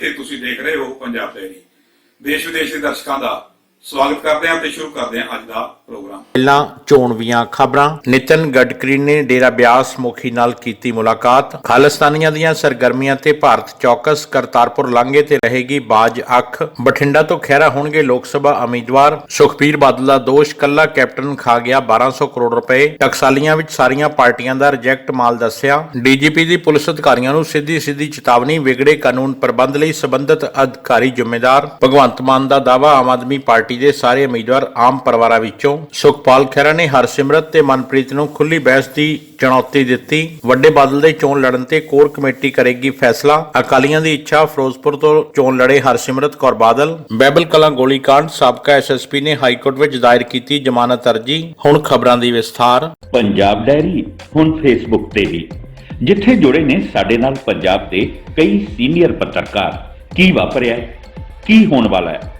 ਤੇ ਤੁਸੀਂ ਦੇਖ ਰਹੇ ਹੋ ਪੰਜਾਬ ਡੈਰੀ ਦੇਸ਼ ਵਿਦੇਸ਼ ਦੇ ਦਰਸ਼ਕਾਂ ਦਾ ਸਵਾਗਤ ਕਰਦੇ ਹਾਂ ਤੇ ਸ਼ੁਰੂ ਕਰਦੇ ਹਾਂ ਅੱਜ ਦਾ ਪ੍ਰੋਗਰਾਮ। ਪਹਿਲਾਂ ਚੋਣਵੀਆਂ ਖਬਰਾਂ। ਨਿਤਨ ਗਡਕਰੀ ਨੇ ਡੇਰਾ ਬਿਆਸ ਮੁਖੀ ਨਾਲ ਕੀਤੀ ਮੁਲਾਕਾਤ। ਖਾਲਿਸਤਾਨੀਆਂ ਦੀਆਂ ਸਰਗਰਮੀਆਂ ਤੇ ਭਾਰਤ ਚੌਕਸ, ਕਰਤਾਰਪੁਰ ਲਾਂਘੇ ਤੇ ਰਹੇਗੀ ਬਾਜ ਅੱਖ। ਬਠਿੰਡਾ ਤੋਂ ਖਹਿਰਾ ਹੋਣਗੇ ਲੋਕ ਸਭਾ ਉਮੀਦਵਾਰ। ਸੁਖਬੀਰ ਬਾਦਲ ਦਾ ਦੋਸ਼, ਕੱਲਾ ਕੈਪਟਨ ਖਾ ਗਿਆ 1200 ਕਰੋੜ ਰੁਪਏ। ਟਕਸਾਲੀਆਂ ਵਿੱਚ ਸਾਰੀਆਂ ਪਾਰਟੀਆਂ ਦਾ ਰਿਜੈਕਟ ਮਾਲ ਦੱਸਿਆ। ਡੀਜੀਪੀ ਦੀ ਪੁਲਿਸ ਅਧਿਕਾਰੀਆਂ ਨੂੰ ਸਿੱਧੀ ਸਿੱਧੀ ਚੇਤਾਵਨੀ, ਵਿਗੜੇ ਕਾਨੂੰਨ ਪ੍ਰਬੰਧ ਲਈ ਸਬੰਧਤ ਅਧਿਕਾਰੀ ਜ਼ਿੰਮੇਦਾਰ। ਭਗਵੰਤ ਮਾਨ ਦਾ ਦਾਵਾ ਆਮ ਆਦਮੀ ਪਾਰਟੀ ਦੇ ਸਾਰੇ ਉਮੀਦਵਾਰ ਆਮ ਪਰਿਵਾਰਾਂ ਵਿੱਚੋਂ ਸੁਖਪਾਲ ਖਹਿਰਾ ਨੇ ਹਰਸਿਮਰਤ ਤੇ ਮਨਪ੍ਰੀਤ ਨੂੰ ਖੁੱਲੀ ਬਹਿਸ ਦੀ ਚੁਣੌਤੀ ਦਿੱਤੀ। ਵੱਡੇ ਬਾਦਲ ਦੇ ਚੋਣ ਲੜਨ ਤੇ ਕੋਰ ਕਮੇਟੀ ਕਰੇਗੀ ਫੈਸਲਾ। ਅਕਾਲੀਆਂ ਦੀ ਇੱਛਾ ਫਿਰੋਜ਼ਪੁਰ ਤੋਂ ਚੋਣ ਲੜੇ ਹਰਸਿਮਰਤ ਕੌਰ ਬਾਦਲ। ਬੈਬਲ ਕਲਾਂ ਗੋਲੀकांड ਸਾਬਕਾ ਐਸਐਸਪੀ ਨੇ ਹਾਈ ਕੋਰਟ ਵਿੱਚ ਦਾਇਰ ਕੀਤੀ ਜ਼ਮਾਨਤ ਅਰਜੀ। ਹੁਣ ਖਬਰਾਂ ਦੀ ਵਿਸਥਾਰ। ਪੰਜਾਬ ਡਾਇਰੀ, ਹੁਣ ਫੇਸਬੁੱਕ ਤੇ ਵੀ। ਜਿੱਥੇ ਜੁੜੇ ਨੇ ਸਾਡੇ ਨਾਲ ਪੰਜਾਬ ਦੇ ਕਈ ਸੀਨੀਅਰ ਪੱਤਰਕਾਰ। ਕੀ ਵਾਪਰਿਆ ਕੀ ਹੋਣ ਵਾਲਾ ਹੈ?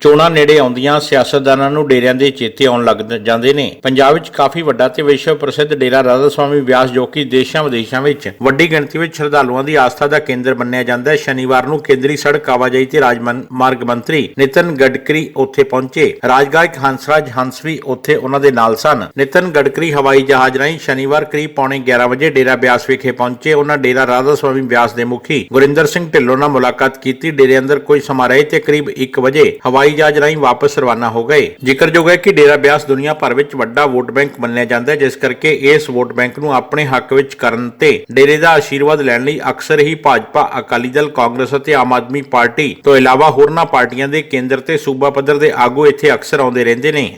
ਚੋਣਾਂ ਨੇੜੇ ਆਉਂਦੀਆਂ ਸਿਆਸਤਦਾਨਾਂ ਨੂੰ ਡੇਰਿਆਂ ਦੇ ਚੇਤੇ ਆਉਣ ਲੱਗ ਜਾਂਦੇ ਨੇ। ਪੰਜਾਬ ਵਿੱਚ ਕਾਫੀ ਵੱਡਾ ਤੇ ਵਿਸ਼ਵ ਪ੍ਰਸਿੱਧ ਡੇਰਾ ਰਾਧਾ ਸਵਾਮੀ ਵਿਆਸ ਜੋ ਕਿ ਦੇਸ਼ਾਂ ਵਿਦੇਸ਼ਾਂ ਵਿੱਚ ਵੱਡੀ ਗਿਣਤੀ ਵਿੱਚ ਸ਼ਰਧਾਲੂਆਂ ਦੀ ਆਸਥਾ ਦਾ ਕੇਂਦਰ ਮੰਨਿਆ ਜਾਂਦਾ ਹੈ। ਸ਼ਨੀਵਾਰ ਨੂੰ ਕੇਂਦਰੀ ਸੜਕ ਆਵਾਜਾਈ ਤੇ ਰਾਜਮਨ ਮੰਤਰੀ ਨਿਤਨ ਗਡਕਰੀ ਉੱਥੇ ਪਹੁੰਚੇ। ਰਾਜਗਾਇਕ ਹੰਸਰਾਜ ਹੰਸ ਵੀ ਉੱਥੇ ਉਹਨਾਂ ਦੇ ਨਾਲ ਸਨ। ਨਿਤਨ ਗਡਕਰੀ ਹਵਾਈ ਜਹਾਜ਼ ਰਾਹੀਂ ਸ਼ਨੀਵਾਰ ਕਰੀਬ ਪੌਣੇ 11 ਵਜੇ ਡੇਰਾ ਬਿਆਸ ਵਿਖੇ ਪਹੁੰਚੇ। ਉਹਨਾਂ ਡੇਰਾ ਰਾਧਾ ਸਵਾਮੀ ਬਿਆਸ ਦੇ ਮੁਖੀ ਗੁਰਿੰਦਰ ਸਿੰਘ ਢਿੱਲੋਂ ਨਾਲ ਮੁਲਾਕਾਤ ਕੀਤੀ। ਡੇਰੇ ਅੰਦਰ ਕੋਈ ਸਮਾਂ ਰਹੇ ਤੇ ਕਰੀਬ 1 ਵਜੇ ਹਵਾਈ ਜਹਾਜ਼ ਰਾਹੀਂ ਵਾਪਸ ਰਵਾਨਾ ਹੋ ਗਏ। ਜ਼ਿਕਰਯੋਗ ਹੈ ਕਿ ਡੇਰਾ ਬਿਆਸ ਦੁਨੀਆ ਭਰ ਵਿੱਚ ਵੱਡਾ ਵੋਟ ਬੈਂਕ ਮੰਨਿਆ ਜਾਂਦਾ ਹੈ, ਜਿਸ ਕਰਕੇ ਇਸ ਵੋਟ ਬੈਂਕ ਨੂੰ ਆਪਣੇ ਹੱਕ ਵਿੱਚ ਕਰਨ ਤੇ ਡੇਰੇ ਦਾ ਆਸ਼ੀਰਵਾਦ ਲੈਣ ਲਈ ਅਕਸਰ ਹੀ ਭਾਜਪਾ, ਅਕਾਲੀ ਦਲ, ਕਾਂਗਰਸ ਅਤੇ ਆਮ ਆਦਮੀ ਪਾਰਟੀ ਤੋਂ ਇਲਾਵਾ ਹੋਰਨਾਂ ਪਾਰਟੀਆਂ ਦੇ ਕੇਂਦਰ ਤੇ ਸੂਬਾ ਪੱਧਰ ਦੇ ਆਗੂ ਇੱਥੇ ਅਕਸਰ ਆਉਂਦੇ ਰਹਿੰਦੇ ਨੇ।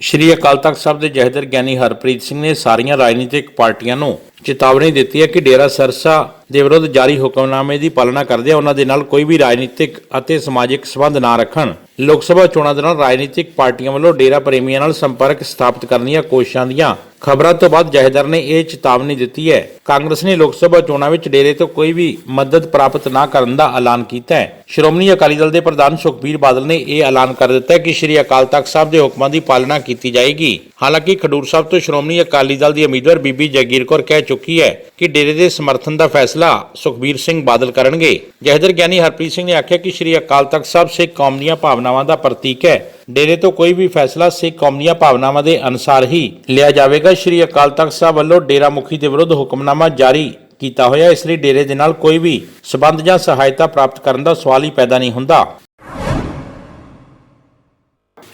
ਸ਼੍ਰੀ ਅਕਾਲ ਤਖਤ ਸਾਹਿਬ ਦੇ ਜਹੇਦਾਰ ਗਿਆਨੀ ਹਰਪ੍ਰੀਤ ਸਿੰਘ ਨੇ ਸਾਰੀਆਂ ਰਾਜਨੀਤਿਕ ਪਾਰਟੀਆਂ ਨੂੰ ਚੇਤਾਵਨੀ ਦਿੱਤੀ ਹੈ ਕਿ ਡੇਰਾ ਸਰਸਾ ਦੇ ਵਿਰੁੱਧ ਜਾਰੀ ਹੁਕਮਨਾਮੇ ਦੀ ਪਾਲਣਾ ਕਰਦਿਆਂ ਉਹਨਾਂ ਦੇ ਨਾਲ ਕੋਈ ਵੀ ਰਾਜਨੀਤਿਕ ਅਤੇ ਸਮਾਜਿਕ ਸਬੰਧ ਨਾ ਰੱਖਣ। ਲੋਕ ਸਭਾ ਚੋਣਾਂ ਦੌਰਾਨ ਰਾਜਨੀਤਿਕ ਪਾਰਟੀਆਂ ਵੱਲੋਂ ਡੇਰਾ ਪ੍ਰੇਮੀਆਂ ਨਾਲ ਸੰਪਰਕ ਸਥਾਪਿਤ ਕਰਨ ਦੀਆਂ ਕੋਸ਼ਿਸ਼ਾਂ ਦੀਆਂ ਖਬਰਾਂ ਤੋਂ ਬਾਅਦ ਜਹੇਦਾਰ ਨੇ ਇਹ ਚੇਤਾਵਨੀ ਦਿੱਤੀ ਹੈ। ਕਾਂਗਰਸ ਨੇ ਲੋਕ ਸਭਾ ਚੋਣਾਂ ਵਿੱਚ ਡੇਰੇ ਤੋਂ ਕੋਈ ਵੀ ਮਦਦ ਪ੍ਰਾਪਤ ਨਾ ਕਰਨ ਦਾ ਐਲਾਨ ਕੀਤਾ ਹੈ। ਸ਼੍ਰੋਮਣੀ ਅਕਾਲੀ ਦਲ ਦੇ ਪ੍ਰਧਾਨ ਸੁਖਬੀਰ ਬਾਦਲ ਨੇ ਇਹ ਐਲਾਨ ਕਰ ਦਿੱਤਾ ਹੈ ਕਿ ਸ਼੍ਰੀ ਅਕਾਲ ਤਖਤ ਸਾਹਿਬ ਦੇ ਹੁਕਮਾਂ ਦੀ ਪਾਲਣਾ ਕੀਤੀ ਜਾਏਗੀ। ਹਾਲਾਂਕਿ ਖਡੂਰ ਸਾਹਿਬ ਤੋਂ ਸ਼੍ਰੋਮਣੀ ਅਕਾਲੀ ਦਲ ਦੀ ਉਮੀਦਵਾਰ ਬੀਬੀ ਜਗੀਰ ਕੌਰ ਕਹਿ ਚੁੱਕੀ ਹੈ ਕਿ ਡੇਰੇ ਦੇ ਸਮਰਥਨ ਦਾ ਫੈਸਲਾ ਸੁਖਬੀਰ ਸਿੰਘ ਬਾਦਲ ਕਰਨਗੇ। ਜਹੇਦਾਰ ਗਿਆਨੀ ਹਰਪ੍ਰੀਤ ਸਿੰਘ ਨੇ ਆਖਿਆ ਕਿ ਸ਼੍ਰੀ ਅਕਾਲ ਤਖਤ ਸਾਹਿਬ ਸਿੱਖ ਕੌਮ ਦੀਆਂ ਭਾਵਨਾਵਾਂ ਦਾ ਪ੍ਰਤੀਕ ਹੈ। ਡੇਰੇ ਤੋਂ ਕੋਈ ਵੀ ਫੈਸਲਾ ਸਿੱਖ ਕੌਮ ਦੀਆਂ ਭਾਵਨਾਵਾਂ ਦੇ ਅਨੁਸਾਰ ਹੀ ਲਿਆ ਜਾਵੇਗਾ। ਸ਼੍ਰੀ ਅਕਾਲ ਤਖਤ ਸਾਹਿਬ ਵੱਲੋਂ ਡੇਰਾ ਮੁਖੀ ਦੇ ਵਿਰੁੱਧ ਹੁਕਮਨਾਮਾ ਜਾਰੀ ਕੀਤਾ ਹੋਇਆ। ਇਸ ਲਈ ਡੇਰੇ ਦੇ ਨਾਲ ਕੋਈ ਵੀ ਸਬੰਧ ਜਾਂ ਸਹਾਇਤਾ ਪ੍ਰਾਪਤ ਕਰਨ ਦਾ ਸਵਾਲ ਹੀ ਪੈਦਾ ਨਹੀਂ ਹੁੰਦਾ।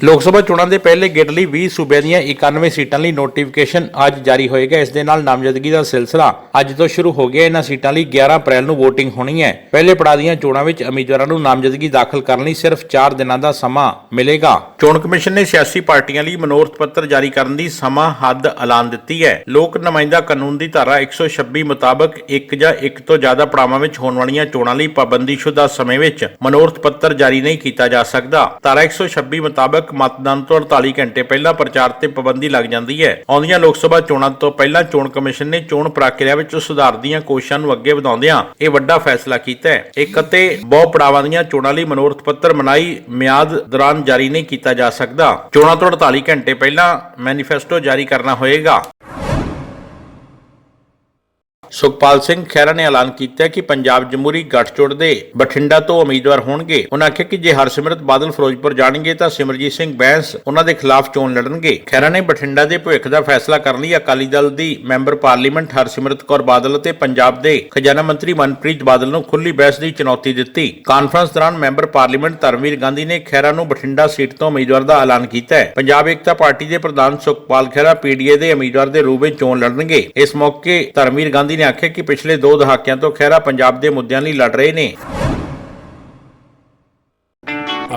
ਲੋਕ ਸਭਾ ਚੋਣਾਂ ਦੇ ਪਹਿਲੇ ਗੇੜ ਲਈ 20 ਸੂਬਿਆਂ ਦੀਆਂ 91 ਸੀਟਾਂ ਲਈ ਨੋਟੀਫਿਕੇਸ਼ਨ ਅੱਜ ਜਾਰੀ ਹੋਏਗਾ। ਇਸ ਦੇ ਨਾਲ ਨਾਮਜ਼ਦਗੀ ਦਾ ਸਿਲਸਿਲਾ ਅੱਜ ਤੋਂ ਸ਼ੁਰੂ ਹੋ ਗਿਆ। ਇਹਨਾਂ ਸੀਟਾਂ ਲਈ 11 ਅਪ੍ਰੈਲ ਨੂੰ VOTING ਹੋਣੀ ਹੈ। ਪਹਿਲੇ ਪੜਾਅ ਦੀਆਂ ਚੋਣਾਂ ਵਿੱਚ ਉਮੀਦਵਾਰਾਂ ਨੂੰ ਨਾਮਜ਼ਦਗੀ ਦਾਖਲ ਕਰਨ ਲਈ ਸਿਰਫ 4 ਦਿਨਾਂ ਦਾ ਸਮਾਂ ਮਿਲੇਗਾ। ਚੋਣ ਕਮਿਸ਼ਨ ਨੇ ਸਿਆਸੀ ਪਾਰਟੀਆਂ ਲਈ ਮਨੋਰਥ ਪੱਤਰ ਜਾਰੀ ਕਰਨ ਦੀ ਸਮਾਂ ਹੱਦ ਐਲਾਨ ਦਿੱਤੀ ਹੈ। ਲੋਕ ਨੁਮਾਇੰਦਾ ਕਾਨੂੰਨ ਦੀ ਧਾਰਾ 126 ਮੁਤਾਬਕ ਇੱਕ ਜਾਂ ਇੱਕ ਤੋਂ ਜ਼ਿਆਦਾ ਪੜਾਵਾਂ ਵਿੱਚ ਹੋਣ ਵਾਲੀਆਂ ਚੋਣਾਂ ਲਈ ਪਾਬੰਦੀਸ਼ੁਦਾ ਸਮੇਂ ਵਿੱਚ ਮਨੋਰਥ ਪੱਤਰ ਜਾਰੀ ਨਹੀਂ ਕੀਤਾ ਜਾ ਸਕਦਾ। ਧਾਰਾ 126 ਮੁਤਾਬਕ ਮਤਦਾਨ ਤੋਂ 48 ਘੰਟੇ ਪਹਿਲਾਂ ਪ੍ਰਚਾਰ ਤੇ ਪਾਬੰਦੀ ਲੱਗ ਜਾਂਦੀ ਹੈ। ਆਉਂਦੀਆਂ ਲੋਕ ਸਭਾ ਚੋਣਾਂ ਤੋਂ ਪਹਿਲਾਂ ਚੋਣ ਕਮਿਸ਼ਨ ਨੇ ਚੋਣ ਪ੍ਰਕਿਰਿਆ ਵਿੱਚ ਸੁਧਾਰ ਦੀਆਂ ਕੋਸ਼ਿਸ਼ਾਂ ਨੂੰ ਅੱਗੇ ਵਧਾਉਂਦਿਆਂ ਇਹ ਵੱਡਾ ਫੈਸਲਾ ਕੀਤਾ ਹੈ। ਇੱਕ ਅਤੇ ਬਹੁ ਪੜਾਵਾਂ ਦੀਆਂ ਚੋਣਾਂ ਲਈ ਮਨੋਰਥ ਪੱਤਰ ਮਨਾਈ ਮਿਆਦ ਦੌਰਾਨ ਜਾਰੀ ਨਹੀਂ ਕੀਤਾ ਜਾ ਸਕਦਾ। ਚੋਣਾਂ ਤੋਂ 48 ਘੰਟੇ ਪਹਿਲਾਂ ਮੈਨੀਫੈਸਟੋ ਜਾਰੀ ਕਰਨਾ ਹੋਏਗਾ। ਸੁਖਪਾਲ ਸਿੰਘ ਖਹਿਰਾ ਨੇ ਐਲਾਨ ਕੀਤਾ ਕਿ ਪੰਜਾਬ ਜਮਹੂਰੀ ਗੱਠਜੋੜ ਦੇ ਬਠਿੰਡਾ ਤੋਂ ਉਮੀਦਵਾਰ ਹੋਣਗੇ। ਉਹਨਾਂ ਆਖਿਆ ਕਿ ਜੇ ਹਰਸਿਮਰਤ ਬਾਦਲ ਫਿਰੋਜ਼ਪੁਰ ਜਾਣਗੇ ਤਾਂ ਸਿਮਰਜੀਤ ਸਿੰਘ ਬੈਂਸ ਉਹਨਾਂ ਦੇ ਖਿਲਾਫ ਚੋਣ ਲੜਨਗੇ। ਖਹਿਰਾ ਨੇ ਬਠਿੰਡਾ ਦੇ ਭਵਿੱਖ ਦਾ ਫੈਸਲਾ ਕਰਨ ਲਈ ਅਕਾਲੀ ਦਲ ਦੀ ਮੈਂਬਰ ਪਾਰਲੀਮੈਂਟ ਹਰਸਿਮਰਤ ਕੌਰ ਬਾਦਲ ਅਤੇ ਪੰਜਾਬ ਦੇ ਖਜ਼ਾਨਾ ਮੰਤਰੀ ਮਨਪ੍ਰੀਤ ਬਾਦਲ ਨੂੰ ਖੁੱਲੀ ਬਹਿਸ ਦੀ ਚੁਣੌਤੀ ਦਿੱਤੀ। ਕਾਨਫਰੰਸ ਦੌਰਾਨ ਮੈਂਬਰ ਪਾਰਲੀਮੈਂਟ ਧਰਮਵੀਰ ਗਾਂਧੀ ਨੇ ਖਹਿਰਾ ਨੂੰ ਬਠਿੰਡਾ ਸੀਟ ਤੋਂ ਉਮੀਦਵਾਰ ਦਾ ਐਲਾਨ ਕੀਤਾ ਹੈ। ਪੰਜਾਬ ਏਕਤਾ ਪਾਰਟੀ ਦੇ ਪ੍ਰਧਾਨ ਸੁਖਪਾਲ ਖਹਿਰਾ ਪੀਡੀਏ ਦੇ ਉਮੀਦਵਾਰ ਦੇ ਰੂਪ ਵਿੱਚ ਚੋਣ ਲੜਨਗੇ। ਇਸ ਮੌਕੇ ਧਰਮਵੀਰ ਗਾਂਧੀ ਨੇ ਆਖਿਆ ਕਿ ਪਿਛਲੇ 2 ਦਹਾਕਿਆਂ ਤੋਂ ਖਹਿਰਾ ਪੰਜਾਬ ਦੇ ਮੁੱਦਿਆਂ ਲਈ ਲੜ ਰਹੇ ਨੇ।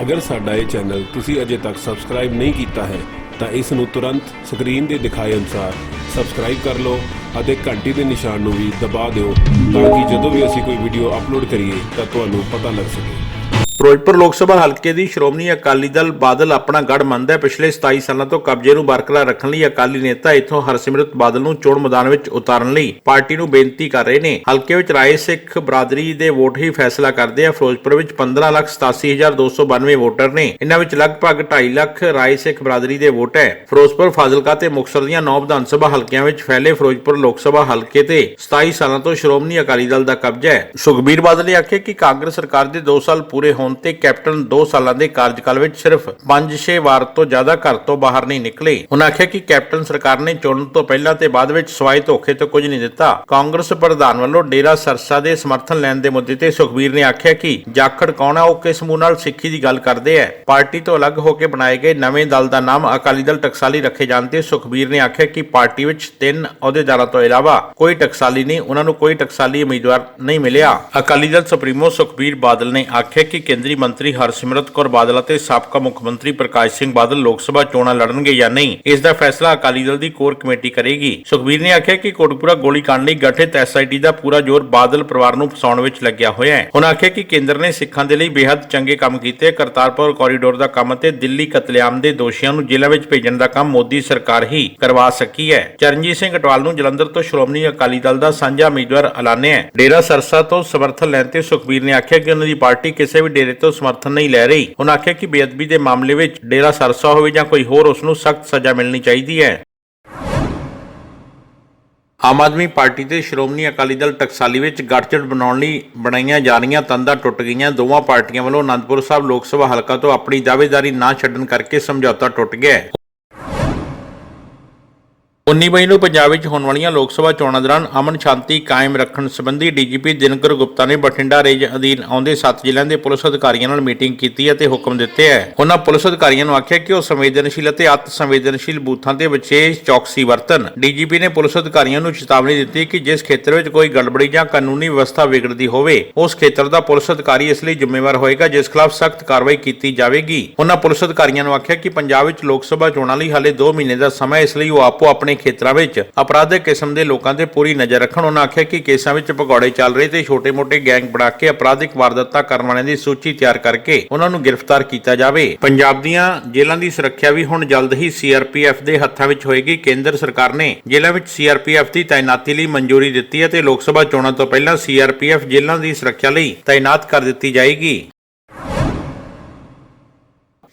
ਅਗਰ ਸਾਡਾ ਇਹ ਚੈਨਲ ਤੁਸੀਂ ਅਜੇ ਤੱਕ ਸਬਸਕ੍ਰਾਈਬ ਨਹੀਂ ਕੀਤਾ ਹੈ, ਤਾਂ ਇਸ ਨੂੰ ਤੁਰੰਤ ਸਕਰੀਨ ਦੇ ਦਿਖਾਏ ਅਨੁਸਾਰ ਸਬਸਕ੍ਰਾਈਬ ਕਰ ਲਓ ਅਤੇ ਘੰਟੀ ਦੇ ਨਿਸ਼ਾਨ ਨੂੰ ਵੀ ਦਬਾ ਦਿਓ ਤਾਂ ਕਿ ਜਦੋਂ ਵੀ ਅਸੀਂ ਕੋਈ ਵੀਡੀਓ ਅਪਲੋਡ ਕਰੀਏ ਤਾਂ ਤੁਹਾਨੂੰ ਪਤਾ ਲੱਗ ਸਕੇ। ਫਿਰੋਜ਼ਪੁਰ ਲੋਕ ਸਭਾ ਹਲਕੇ ਦੀ ਸ਼੍ਰੋਮਣੀ ਅਕਾਲੀ ਦਲ ਬਾਦਲ ਆਪਣਾ ਗੜ ਮੰਨਦਾ ਹੈ। ਪਿਛਲੇ 27 ਸਾਲਾਂ ਤੋਂ ਕਬਜ਼ੇ ਨੂੰ ਬਰਕਰਾਰ ਰੱਖਣ ਲਈ ਅਕਾਲੀ ਨੇਤਾ ਇਥੋਂ ਹਰਸਿਮਰਤ ਬਾਦਲ ਨੂੰ ਚੋਣ ਮੈਦਾਨ ਵਿੱਚ ਉਤਾਰਨ ਲਈ ਪਾਰਟੀ ਨੂੰ ਬੇਨਤੀ ਕਰ ਰਹੇ ਨੇ। ਹਲਕੇ ਵਿੱਚ ਰਾਏ ਸਿੱਖ ਬਰਾਦਰੀ ਦੇ ਵੋਟ ਹੀ ਫੈਸਲਾ ਕਰਦੇ ਆ। ਫਿਰੋਜ਼ਪੁਰ ਵਿੱਚ 15,87,292 ਵੋਟਰ ਨੇ। ਇਹਨਾਂ ਵਿੱਚ ਲਗਭਗ 2.5 ਲੱਖ ਰਾਏ ਸਿੱਖ ਬਰਾਦਰੀ ਦੇ ਵੋਟ ਹੈ। ਫਿਰੋਜ਼ਪੁਰ ਫਾਜ਼ਿਲਕਾ ਤੇ ਮੁਕਤਸਰ ਦੀਆਂ 9 ਵਿਧਾਨ ਸਭਾ ਹਲਕਿਆਂ ਵਿੱਚ ਫੈਲੇ ਫਿਰੋਜ਼ਪੁਰ ਲੋਕ ਸਭਾ ਹਲਕੇ ਤੇ 27 ਸਾਲਾਂ ਤੋਂ ਸ਼੍ਰੋਮਣੀ ਅਕਾਲੀ ਦਲ ਦਾ ਕਬਜ਼ਾ ਹੈ। ਸੁਖਬੀਰ ਬਾਦਲ ਨੇ ਆਖਿਆ ਕਿ ਕਾਂਗਰਸ ਸਰਕਾਰ ਦੇ 2 ਸਾਲ ਪੂਰੇ ਹੋਣ ਤੇ ਕੈਪਟਨ 2 ਸਾਲਾਂ ਦੇ ਕਾਰਜਕਾਲ ਵਿੱਚ ਸਿਰਫ 5-6 ਵਾਰ ਤੋਂ ਜ਼ਿਆਦਾ ਘਰ ਤੋਂ ਬਾਹਰ ਨਹੀਂ ਨਿਕਲੇ। ਉਹਨਾਂ ਆਖਿਆ ਕਿ ਕੈਪਟਨ ਸਰਕਾਰ ਨੇ ਚੁਣਨ ਤੋਂ ਪਹਿਲਾਂ ਤੇ ਬਾਅਦ ਵਿੱਚ ਸਵਾਈ ਧੋਖੇ ਤੋਂ ਕੁਝ ਨਹੀਂ ਦਿੱਤਾ। ਕਾਂਗਰਸ ਪ੍ਰਧਾਨ ਵੱਲੋਂ ਡੇਰਾ ਸਰਸਾ ਦੇ ਸਮਰਥਨ ਲੈਣ ਦੇ ਮੁੱਦੇ ਤੇ ਸੁਖਬੀਰ ਨੇ ਆਖਿਆ ਕਿ ਜਾਖੜ ਕੌਣ ਹੈ ਉਹ ਕਿਸ ਮੂੰਹ ਨਾਲ ਸਿੱਖੀ ਦੀ ਗੱਲ ਕਰਦੇ ਹੈ ਪਾਰਟੀ ਤੋਂ ਅਲੱਗ ਹੋ ਕੇ ਬਣਾਏ ਗਏ ਨਵੇਂ ਦਲ ਦਾ ਨਾਮ ਅਕਾਲੀ ਦਲ ਟਕਸਾਲੀ ਰੱਖੇ ਜਾਣ ਤੇ ਸੁਖਬੀਰ ਨੇ ਆਖਿਆ ਕਿ ਪਾਰਟੀ ਵਿੱਚ ਤਿੰਨ ਅਹੁਦੇਦਾਰਾਂ ਤੋਂ ਇਲਾਵਾ ਕੋਈ ਟਕਸਾਲੀ ਨਹੀਂ, ਉਹਨਾਂ ਨੂੰ ਕੋਈ ਟਕਸਾਲੀ ਉਮੀਦਵਾਰ ਨਹੀਂ ਮਿਲਿਆ। ਅਕਾਲੀ ਦਲ ਸੁਪਰੀਮੋ ਸੁਖਬੀਰ ਬਾਦਲ ਨੇ ਆਖਿਆ ਕਿ ਕੇਂਦਰੀ ਮੰਤਰੀ ਹਰਸਿਮਰਤ ਕੌਰ ਬਾਦਲ ਅਤੇ ਸਾਬਕਾ ਮੁੱਖ ਮੰਤਰੀ ਪ੍ਰਕਾਸ਼ ਸਿੰਘ ਬਾਦਲ ਲੋਕ ਸਭਾ ਚੋਣਾਂ ਲੜਨਗੇ ਜਾਂ ਨਹੀਂ, ਇਸ ਦਾ ਫੈਸਲਾ ਅਕਾਲੀ ਦਲ ਦੀ ਕੋਰ ਕਮੇਟੀ ਕਰੇਗੀ। ਸੁਖਬੀਰ ਨੇ ਆਖਿਆ ਕਿ ਕੋਟਪੂਰਾ ਗੋਲੀकांड ਲਈ ਗਠਿਤ ਐਸਆਈਟੀ ਦਾ ਪੂਰਾ ਜ਼ੋਰ ਬਾਦਲ ਪਰਿਵਾਰ ਨੂੰ ਫਸਾਉਣ ਵਿੱਚ ਲੱਗਿਆ ਹੋਇਆ ਹੈ। ਉਹਨਾਂ ਆਖਿਆ ਕਿ ਕੇਂਦਰ ਨੇ ਸਿੱਖਾਂ ਦੇ ਲਈ ਬੇਹੱਦ ਚੰਗੇ ਕੰਮ ਕੀਤੇ। ਕਰਤਾਰਪੁਰ ਕੋਰੀਡੋਰ ਦਾ ਕੰਮ ਅਤੇ ਦਿੱਲੀ ਕਤਲੇਆਮ ਦੇ ਦੋਸ਼ੀਆਂ ਨੂੰ ਜੇਲ੍ਹਾਂ ਵਿੱਚ ਭੇਜਣ ਦਾ ਕੰਮ ਮੋਦੀ ਸਰਕਾਰ ਹੀ ਕਰਵਾ ਸਕੀ ਹੈ। ਚਰਨਜੀਤ ਸਿੰਘ ਅਟਵਾਲ ਨੂੰ ਜਲੰਧਰ ਤੋਂ ਸ਼੍ਰੋਮਣੀ ਅਕਾਲੀ ਦਲ ਦਾ ਸਾਂਝਾ ਉਮੀਦਵਾਰ ਐਲਾਨਿਆ ਡੇਰਾ ਸਰਸਾ ਤੋਂ ਸਮਰਥਨ ਲੈਣ ਤੇ ਸੁਖਬੀਰ ਨੇ ਆਖਿਆ ਕਿ ਉਹਨਾਂ ਦੀ ਪਾਰਟੀ ਕਿਸ ਵੀ ਡੇਰੇ ਤੋਂ ਸਮਰਥਨ ਨਹੀਂ ਲੈ ਰਹੀ। ਉਹਨਾਂ ਆਖਿਆ ਕਿ ਬੇਅਦਬੀ ਦੇ ਮਾਮਲੇ ਵਿੱਚ ਡੇਰਾ ਸਰਸਾ ਹੋਵੇ ਜਾਂ ਕੋਈ ਹੋਰ ਉਸ ਨੂੰ ਸਖਤ ਸਜ਼ਾ ਮਿਲਣੀ ਚਾਹੀਦੀ ਹੈ। ਆਮ ਆਦਮੀ ਪਾਰਟੀ ਤੇ ਸ਼੍ਰੋਮਣੀ ਅਕਾਲੀ ਦਲ ਟਕਸਾਲੀ ਵਿੱਚ ਗੱਠਜੋੜ ਬਣਾਉਣ ਲਈ ਬਣਾਈਆਂ ਜਾ ਰਹੀਆਂ ਤੰਦਾਂ ਟੁੱਟ ਗਈਆਂ। ਦੋਵਾਂ ਪਾਰਟੀਆਂ ਵੱਲੋਂ ਅਨੰਦਪੁਰ ਸਾਹਿਬ ਲੋਕ ਸਭਾ ਹਲਕਾ ਤੋਂ ਆਪਣੀ ਦਾਅਵੇਦਾਰੀ ਨਾ ਛੱਡਣ ਕਰਕੇ ਸਮਝੌਤਾ ਟੁੱਟ ਗਿਆ 19 ਮਈ ਨੂੰ ਪੰਜਾਬ ਵਿੱਚ ਹੋਣ ਵਾਲੀਆਂ ਲੋਕ ਸਭਾ ਚੋਣਾਂ ਦੌਰਾਨ ਅਮਨ ਸ਼ਾਂਤੀ ਕਾਇਮ ਰੱਖਣ ਸੰਬੰਧੀ ਡੀਜੀਪੀ ਦਿਨਕਰ ਗੁਪਤਾ ਨੇ ਬਠਿੰਡਾ ਰੇਂਜ ਅਧੀਨ ਆਉਂਦੇ 7 ਜ਼ਿਲ੍ਹਿਆਂ ਦੇ ਪੁਲਿਸ ਅਧਿਕਾਰੀਆਂ ਨਾਲ ਮੀਟਿੰਗ ਕੀਤੀ ਅਤੇ ਹੁਕਮ ਦਿੱਤੇ ਹੈ। ਉਹਨਾਂ ਪੁਲਿਸ ਅਧਿਕਾਰੀਆਂ ਨੂੰ ਆਖਿਆ ਕਿ ਉਹ ਸੰਵੇਦਨਸ਼ੀਲ ਅਤੇ ਅਤ ਸੰਵੇਦਨਸ਼ੀਲ ਬੂਥਾਂ ਤੇ ਵਿਸ਼ੇਸ਼ ਚੌਕਸੀ ਵਰਤਣ। ਡੀਜੀਪੀ ਨੇ ਪੁਲਿਸ ਅਧਿਕਾਰੀਆਂ ਨੂੰ ਚੇਤਾਵਨੀ ਦਿੱਤੀ ਕਿ ਜਿਸ ਖੇਤਰ ਵਿੱਚ ਕੋਈ ਗੜਬੜੀ ਜਾਂ ਕਾਨੂੰਨੀ ਵਿਵਸਥਾ ਵਿਗੜਦੀ ਹੋਵੇ, ਉਸ ਖੇਤਰ ਦਾ ਪੁਲਿਸ ਅਧਿਕਾਰੀ ਇਸ ਲਈ ਜ਼ਿੰਮੇਵਾਰ ਹੋਏਗਾ ਜਿਸ ਖਿਲਾਫ ਸਖਤ ਕਾਰਵਾਈ ਕੀਤੀ ਜਾਵੇਗੀ। ਉਹਨਾਂ ਪੁਲਿਸ ਅਧਿਕਾਰੀਆਂ ਨੂੰ ਆਖਿਆ ਕਿ ਪੰਜਾਬ ਵਿੱਚ ਲੋਕ ਸਭਾ ਚੋਣਾਂ ਲਈ ਹਾਲੇ 2 ਮਹੀਨੇ ਦਾ ਸਮਾਂ ਇਸ ਲਈ ਉਹ ਆਪੋ ਆਪਣੇ ਖੇਤਰਾਂ ਵਿੱਚ ਅਪਰਾਧਿਕ ਕਿਸਮ ਦੇ ਲੋਕਾਂ ਤੇ ਪੂਰੀ ਨਜ਼ਰ ਰੱਖਣ। ਉਹਨਾਂ ਆਖਿਆ ਕਿ ਕੇਸਾਂ ਵਿੱਚ ਭਗੌੜੇ ਚੱਲ ਰਹੇ ਤੇ ਛੋਟੇ-ਮੋਟੇ ਗੈਂਗ ਬਣਾ ਕੇ ਅਪਰਾਧਿਕ ਵਾਰਦਾਤਾਂ ਕਰਨ ਵਾਲਿਆਂ ਦੀ ਸੂਚੀ ਤਿਆਰ ਕਰਕੇ ਉਹਨਾਂ ਨੂੰ ਗ੍ਰਿਫਤਾਰ ਕੀਤਾ ਜਾਵੇ। ਪੰਜਾਬ ਦੀਆਂ ਜੇਲ੍ਹਾਂ ਦੀ ਸੁਰੱਖਿਆ ਵੀ ਹੁਣ ਜਲਦ ਹੀ ਸੀਆਰਪੀਐਫ ਦੇ ਹੱਥਾਂ ਵਿੱਚ ਹੋਏਗੀ। ਕੇਂਦਰ ਸਰਕਾਰ ਨੇ ਜੇਲ੍ਹਾਂ ਵਿੱਚ ਸੀਆਰਪੀਐਫ ਦੀ ਤਾਇਨਾਤੀ ਲਈ ਮਨਜ਼ੂਰੀ ਦਿੱਤੀ ਹੈ ਤੇ ਲੋਕ ਸਭਾ ਚੋਣਾਂ ਤੋਂ ਪਹਿਲਾਂ ਸੀਆਰਪੀਐਫ ਜੇਲ੍ਹਾਂ ਦੀ ਸੁਰੱਖਿਆ ਲਈ ਤਾਇਨਾਤ ਕਰ ਦਿੱਤੀ ਜਾਏਗੀ।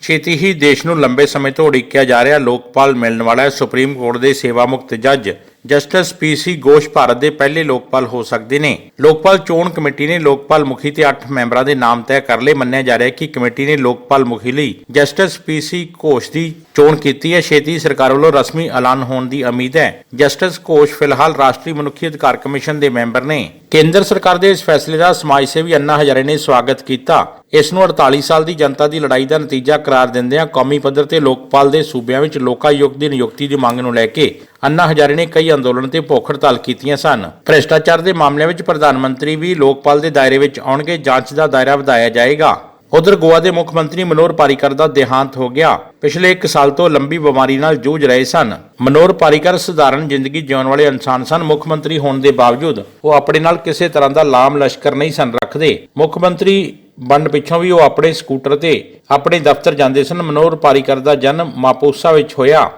ਛੇਤੀ ਹੀ ਦੇਸ਼ ਨੂੰ ਲੰਬੇ ਸਮੇਂ ਤੋਂ ਉਡੀਕਿਆ ਜਾ ਰਿਹਾ ਲੋਕਪਾਲ ਮਿਲਣ ਵਾਲਾ ਹੈ। ਸੁਪਰੀਮ ਕੋਰਟ ਦੇ ਸੇਵਾ ਮੁਕਤ ਜੱਜ ਜਸਟਿਸ ਪੀਸੀ ਘੋਸ਼ ਭਾਰਤ ਦੇ ਪਹਿਲੇ ਲੋਕਪਾਲ ਹੋ ਸਕਦੇ ਨੇ। ਲੋਕਪਾਲ ਚੋਣ ਕਮੇਟੀ ਨੇ ਲੋਕਪਾਲ ਮੁਖੀ ਤੇ 8 ਮੈਂਬਰਾਂ ਦੇ ਨਾਮ ਤੈਅ ਕਰ ਲਏ। ਮੰਨਿਆ ਜਾ ਰਿਹਾ ਹੈ ਕਿ ਕਮੇਟੀ ਨੇ ਲੋਕਪਾਲ ਮੁਖੀ ਲਈ ਜਸਟਿਸ ਪੀਸੀ ਘੋਸ਼ ਦੀ ਚੋਣ ਕੀਤੀ ਹੈ। ਛੇਤੀ ਸਰਕਾਰ ਵੱਲੋਂ ਰਸਮੀ ਐਲਾਨ ਹੋਣ ਦੀ ਉਮੀਦ ਹੈ। ਜਸਟਿਸ ਘੋਸ਼ ਫਿਲਹਾਲ ਰਾਸ਼ਟਰੀ ਮਨੁੱਖੀ ਅਧਿਕਾਰ ਕਮਿਸ਼ਨ ਦੇ ਮੈਂਬਰ ਨੇ। ਕੇਂਦਰ ਸਰਕਾਰ ਦੇ ਇਸ ਫੈਸਲੇ ਦਾ ਸਮਾਜ ਸੇਵੀ ਅੰਨਾ ਹਜ਼ਾਰੇ ਨੇ ਸਵਾਗਤ ਕੀਤਾ। ਇਸ ਨੂੰ 48 ਸਾਲ ਦੀ ਜਨਤਾ ਦੀ ਲੜਾਈ ਦਾ ਨਤੀਜਾ ਕਰਾਰ ਦਿੰਦਿਆਂ ਕੌਮੀ ਪੱਧਰ ਤੇ ਲੋਕਪਾਲ ਦੇ ਸੂਬਿਆਂ ਵਿੱਚ ਲੋਕਾਯੁਕਤ ਦੀ ਨਿਯੁਕਤੀ ਦੀ ਮੰਗ ਨੂੰ ਲੈ ਕੇ ਅੰਨਾ ਹਜ਼ਾਰੇ ਨੇ ਕਈ ਅੰਦੋਲਨ ਤੇ ਭੁੱਖ ਹੜਤਾਲ ਕੀਤੀਆਂ ਸਨ। ਭ੍ਰਿਸ਼ਟਾਚਾਰ ਦੇ ਮਾਮਲਿਆਂ ਵਿੱਚ ਪ੍ਰਧਾਨ ਮੰਤਰੀ ਵੀ ਲੋਕਪਾਲ ਦੇ ਦਾਇਰੇ ਵਿੱਚ ਆਉਣਗੇ, ਜਾਂਚ ਦਾ ਦਾਇਰਾ ਵਧਾਇਆ ਜਾਏਗਾ। ਉਧਰ ਗੋਆ ਦੇ ਮੁੱਖ ਮੰਤਰੀ ਮਨੋਹਰ ਪਾਰੀਕਰ ਦਾ ਦੇਹਾਂਤ ਹੋ ਗਿਆ। ਪਿਛਲੇ 1 ਸਾਲ ਤੋਂ ਲੰਬੀ ਬਿਮਾਰੀ ਨਾਲ ਜੂਝ ਰਹੇ ਸਨ। ਮਨੋਹਰ ਪਾਰੀਕਰ ਸਧਾਰਨ ਜ਼ਿੰਦਗੀ ਜਿਉਣ ਵਾਲੇ ਇਨਸਾਨ ਸਨ। ਮੁੱਖ ਮੰਤਰੀ ਹੋਣ ਦੇ ਬਾਵਜੂਦ ਉਹ ਆਪਣੇ ਨਾਲ ਕਿਸੇ ਤਰ੍ਹਾਂ ਦਾ ਲਾਮ ਲਸ਼ਕਰ ਨਹੀਂ ਸਨ ਰੱਖਦੇ। ਮੁੱਖ ਮੰਤਰੀ ਬਣਨ ਪਿੱਛੋਂ ਵੀ ਉਹ ਆਪਣੇ ਸਕੂਟਰ ਤੇ ਆਪਣੇ ਦਫ਼ਤਰ ਜਾਂਦੇ ਸਨ। ਮਨੋਹਰ ਪਾਰੀਕਰ ਦਾ ਜਨਮ ਮਾਪੂਸਾ ਵਿੱਚ ਹੋਇਆ।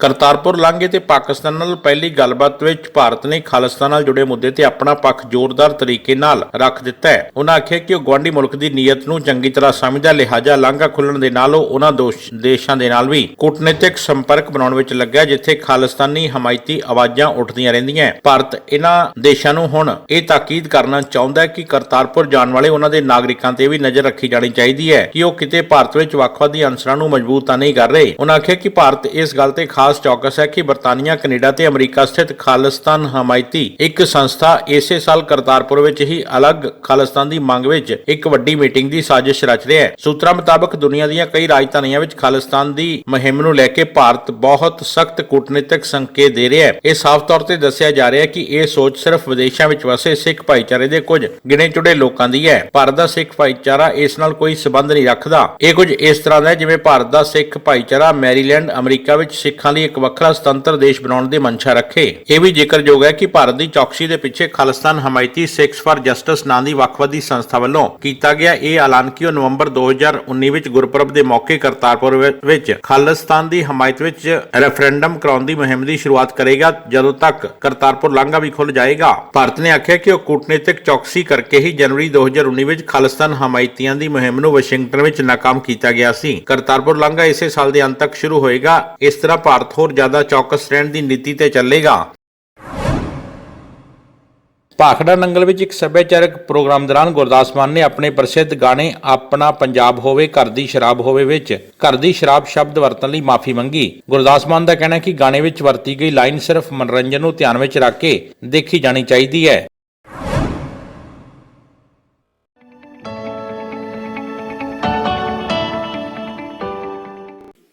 ਕਰਤਾਰਪੁਰ ਲਾਂਘੇ ਤੇ ਪਾਕਿਸਤਾਨ ਨਾਲ ਪਹਿਲੀ ਗੱਲਬਾਤ ਵਿੱਚ ਭਾਰਤ ਨੇ ਖਾਲਿਸਤਾਨ ਨਾਲ ਜੁੜੇ ਮੁੱਦੇ ਤੇ ਆਪਣਾ ਪੱਖ ਜ਼ੋਰਦਾਰ ਤਰੀਕੇ ਨਾਲ ਰੱਖ ਦਿੱਤਾ ਹੈ ਉਹਨਾਂ ਆਖਿਆ ਕਿ ਉਹ ਗਵਾਂਢੀ ਮੁਲਕ ਦੀ ਨੀਅਤ ਨੂੰ ਚੰਗੀ ਤਰ੍ਹਾਂ ਸਮਝਦਾ ਲਿਹਾਜ਼ਾ ਲਾਂਘਾ ਖੁੱਲਣ ਦੇ ਨਾਲ ਉਹ ਉਹਨਾਂ ਦੋਸ਼- ਦੇਸ਼ਾਂ ਦੇ ਨਾਲ ਵੀ ਕੂਟਨੀਤਿਕ ਸੰਪਰਕ ਬਣਾਉਣ ਵਿੱਚ ਲੱਗਾ ਹੈ, ਜਿੱਥੇ ਖਾਲਿਸਤਾਨੀ ਹਮਾਇਤੀ ਆਵਾਜ਼ਾਂ ਉੱਠਦੀਆਂ ਰਹਿੰਦੀਆਂ ਹੈ। ਭਾਰਤ ਇਹਨਾਂ ਦੇਸ਼ਾਂ ਨੂੰ ਹੁਣ ਇਹ ਤਾਕੀਦ ਕਰਨਾ ਚਾਹੁੰਦਾ ਹੈ ਕਿ ਕਰਤਾਰਪੁਰ ਜਾਣ ਵਾਲੇ ਉਹਨਾਂ ਦੇ ਨਾਗਰਿਕਾਂ ਤੇ ਵੀ ਨਜ਼ਰ ਰੱਖੀ ਜਾਣੀ ਚਾਹੀਦੀ ਹੈ ਕਿ ਉਹ ਕਿਤੇ ਭਾਰਤ ਵਿੱਚ ਵੱਖਵਾਦੀ ਅੰਸਰਾਂ ਨੂੰ ਮਜ਼ਬੂਤ ਤਾਂ ਨਹੀਂ ਕਰ ਰਹੇ ਉਹਨਾਂ ਆਖਿਆ ਕਿ ਭਾਰਤ ਇਸ ਗੱਲ ਤੇ ਖਾਸ ਚੌਕਸ ਹੈ ਕਿ ਬਰਤਾਨੀਆ, ਕੈਨੇਡਾ ਤੇ ਅਮਰੀਕਾ ਸਥਿਤ ਖਾਲਿਸਤਾਨ ਹਮਾਇਤੀ ਇੱਕ ਸੰਸਥਾ ਇਸੇ ਸਾਲ ਕਰਤਾਰਪੁਰ ਵਿੱਚ ਹੀ ਅਲੱਗ ਖਾਲਿਸਤਾਨ ਦੀ ਮੰਗ ਵਿੱਚ ਇੱਕ ਵੱਡੀ ਮੀਟਿੰਗ ਦੀ ਸਾਜ਼ਿਸ਼ ਰਚ ਰਿਹਾ ਹੈ। ਸੂਤਰਾਂ ਮੁਤਾਬਕ ਦੁਨੀਆ ਦੀਆਂ ਕਈ ਰਾਜਧਾਨੀਆਂ ਵਿੱਚ ਖਾਲਿਸਤਾਨ ਦੀ ਮੁਹਿੰਮ ਨੂੰ ਲੈ ਕੇ ਭਾਰਤ ਬਹੁਤ ਸਖਤ ਕੂਟਨੀਤਿਕ ਸੰਕੇਤ ਦੇ ਰਿਹਾ ਹੈ। ਇਹ ਸਾਫ਼ ਤੌਰ ਤੇ ਦੱਸਿਆ ਜਾ ਰਿਹਾ ਹੈ ਕਿ ਇਹ ਸੋਚ ਸਿਰਫ ਵਿਦੇਸ਼ਾਂ ਵਿੱਚ ਵਸੇ ਸਿੱਖ ਭਾਈਚਾਰੇ ਦੇ ਕੁਝ ਗਿਣੇ ਚੁੜੇ ਲੋਕਾਂ ਦੀ ਹੈ। ਭਾਰਤ ਦਾ ਸਿੱਖ ਭਾਈਚਾਰਾ ਇਸ ਨਾਲ ਕੋਈ ਸਬੰਧ ਨਹੀਂ ਰੱਖਦਾ। ਇਹ ਕੁਝ ਇਸ ਤਰ੍ਹਾਂ ਦਾ ਹੈ ਜਿਵੇਂ ਭਾਰਤ ਦਾ ਸਿੱਖ ਭਾਈਚਾਰਾ ਮੈਰੀਲੈਂਡ, ਅਮਰੀਕਾ ਵਿੱਚ ਸਿੱਖਾਂ ਲਈ ਇੱਕ ਵੱਖਰਾ ਸੁਤੰਤਰ ਦੇਸ਼ ਬਣਾਉਣ ਦੀ ਮਨਸ਼ਾ ਰੱਖੇ। ਇਹ ਵੀ ਜ਼ਿਕਰਯੋਗ ਹੈ ਕਿ ਭਾਰਤ ਦੀ ਚੌਕਸੀ ਦੇ ਪਿੱਛੇ ਖਾਲਿਸਤਾਨ ਹਮਾਇਤੀ ਸਿੱਖਸ ਫਾਰ ਜਸਟਿਸ ਨਾਂ ਦੀ ਵੱਖਵਾਦੀ ਸੰਸਥਾ ਵੱਲੋਂ ਕੀਤਾ ਗਿਆ ਇਹ ਐਲਾਨ ਕਿ ਉਹ ਨਵੰਬਰ 2019 ਵਿੱਚ ਗੁਰਪੁਰਬ ਦੇ ਮੌਕੇ ਕਰਤਾਰਪੁਰ ਵਿੱਚ ਖਾਲਿਸਤਾਨ ਦੀ ਹਮਾਇਤ ਵਿੱਚ ਰੈਫਰੈਂਡਮ ਕਰਾਉਣ ਦੀ ਮੁਹਿੰਮ ਦੀ ਸ਼ੁਰੂਆਤ ਕਰੇਗਾ, ਜਦੋਂ ਤੱਕ ਕਰਤਾਰਪੁਰ ਲਾਂਘਾ ਵੀ ਖੁੱਲ ਜਾਏਗਾ। ਭਾਰਤ ਨੇ ਆਖਿਆ ਕਿ ਉਹ ਕੂਟਨੀਤਿਕ ਚੌਕਸੀ ਕਰਕੇ ਹੀ ਜਨਵਰੀ 2019 ਵਿੱਚ ਖਾਲਿਸਤਾਨ ਹਮਾਇਤੀਆਂ ਦੀ ਮੁਹਿੰਮ ਨੂੰ ਵਾਸ਼ਿੰਗਟਨ ਵਿੱਚ ਨਾਕਾਮ ਕੀਤਾ ਗਿਆ ਸੀ। ਕਰਤਾਰਪੁਰ ਲਾਂਘਾ ਇਸੇ ਸਾਲ ਦੇ ਅੰਤ ਤੱਕ ਸ਼ੁਰੂ ਹੋਏਗਾ। ਇਸ ਤਰ੍ਹਾਂ ਭਾਰਤ ਹੋਰ ਜ਼ਿਆਦਾ ਚੌਕਸ ਰਹਿਣ ਦੀ ਨੀਤੀ ਤੇ ਚੱਲੇਗਾ। ਭਾਖੜਾ ਨੰਗਲ ਵਿੱਚ ਇੱਕ ਸੱਭਿਆਚਾਰਕ ਪ੍ਰੋਗਰਾਮ ਦੌਰਾਨ ਗੁਰਦਾਸ ਮਾਨ ਨੇ ਆਪਣੇ ਪ੍ਰਸਿੱਧ ਗਾਣੇ ਆਪਣਾ ਪੰਜਾਬ ਹੋਵੇ ਘਰ ਦੀ ਸ਼ਰਾਬ ਹੋਵੇ ਵਿੱਚ ਘਰ ਦੀ ਸ਼ਰਾਬ ਸ਼ਬਦ ਵਰਤਣ ਲਈ ਮਾਫੀ ਮੰਗੀ। ਗੁਰਦਾਸ ਮਾਨ ਦਾ ਕਹਿਣਾ ਹੈ ਕਿ ਗਾਣੇ ਵਿੱਚ ਵਰਤੀ ਗਈ ਲਾਈਨ ਸਿਰਫ ਮਨੋਰੰਜਨ ਨੂੰ ਧਿਆਨ ਵਿੱਚ ਰੱਖ ਕੇ ਦੇਖੀ ਜਾਣੀ ਚਾਹੀਦੀ ਹੈ।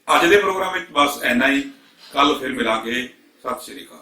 ਅੱਜ ਦੇ ਪ੍ਰੋਗਰਾਮ ਵਿੱਚ ਬਸ ਇੰਨਾ ਹੀ। ਕੱਲ ਫਿਰ ਮਿਲਾਂਗੇ। ਸਤਿ ਸ਼੍ਰੀ ਅਕਾਲ।